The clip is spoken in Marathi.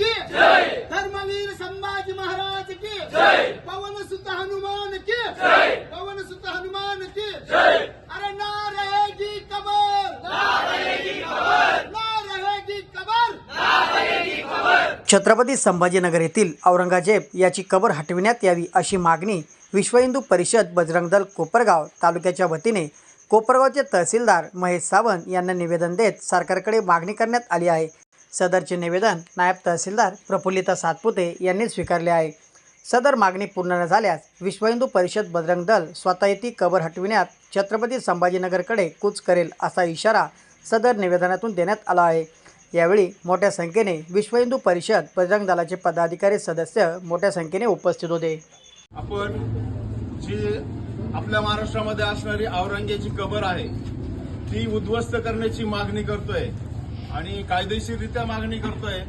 की? धर्मवीर संभाजी महाराज की? पवन सुत हनुमान की? पवन सुत हनुमान की? अरे ना रहेगी कबर ना रहेगी कबर छत्रपती संभाजीनगर येथील औरंगजेब याची कबर हटविण्यात यावी अशी मागणी विश्व हिंदू परिषद बजरंग दल कोपरगाव तालुक्याच्या वतीने कोपरगावचे तहसीलदार महेश सावंत यांना निवेदन देत सरकारकडे मागणी करण्यात आली आहे. सदरचे निवेदन नायब तहसीलदार प्रफुल्लिता सातपुते यांनी स्वीकारले आहे. सदर मागणी पूर्ण न झाल्यास विश्व हिंदू परिषद बजरंग दल स्वतः ती कबर हटविण्यात छत्रपती संभाजीनगरकडे कूच करेल असा इशारा सदर निवेदनातून देण्यात आला आहे. यावेळी मोठ्या संख्येने विश्व हिंदू परिषद बजरंग दलाचे पदाधिकारी सदस्य मोठ्या संख्येने उपस्थित होते. आपण जी आपल्या महाराष्ट्रामध्ये असणारी औरंगेची कबर आहे ती उद्ध्वस्त करण्याची मागणी करतोय. आणि कायदेशीररित्या मागणी करतोय.